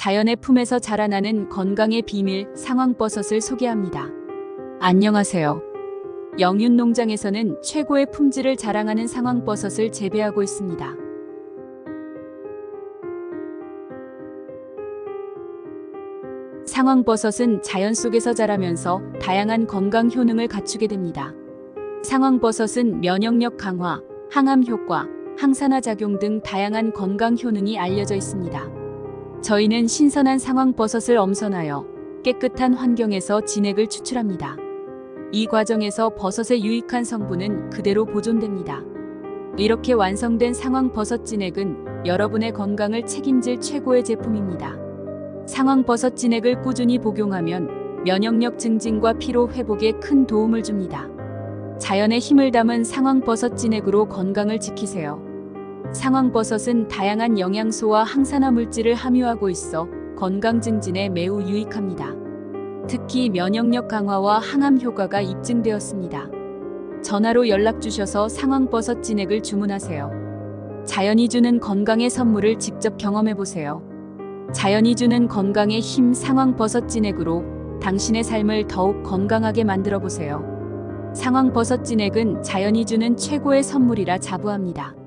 자연의 품에서 자라나는 건강의 비밀 상황버섯을 소개합니다. 안녕하세요. 영윤농장에서는 최고의 품질을 자랑하는 상황버섯을 재배하고 있습니다. 상황버섯은 자연 속에서 자라면서 다양한 건강 효능을 갖추게 됩니다. 상황버섯은 면역력 강화, 항암 효과, 항산화 작용 등 다양한 건강 효능이 알려져 있습니다. 저희는 신선한 상황 버섯을 엄선하여 깨끗한 환경에서 진액을 추출합니다. 이 과정에서 버섯의 유익한 성분은 그대로 보존됩니다. 이렇게 완성된 상황 버섯 진액은 여러분의 건강을 책임질 최고의 제품입니다. 상황 버섯 진액을 꾸준히 복용하면 면역력 증진과 피로 회복에 큰 도움을 줍니다. 자연의 힘을 담은 상황 버섯 진액으로 건강을 지키세요. 상황버섯은 다양한 영양소와 항산화 물질을 함유하고 있어 건강 증진에 매우 유익합니다. 특히 면역력 강화와 항암 효과가 입증되었습니다. 전화로 연락 주셔서 상황버섯 진액을 주문하세요. 자연이 주는 건강의 선물을 직접 경험해 보세요. 자연이 주는 건강의 힘 상황버섯 진액으로 당신의 삶을 더욱 건강하게 만들어 보세요. 상황버섯 진액은 자연이 주는 최고의 선물이라 자부합니다.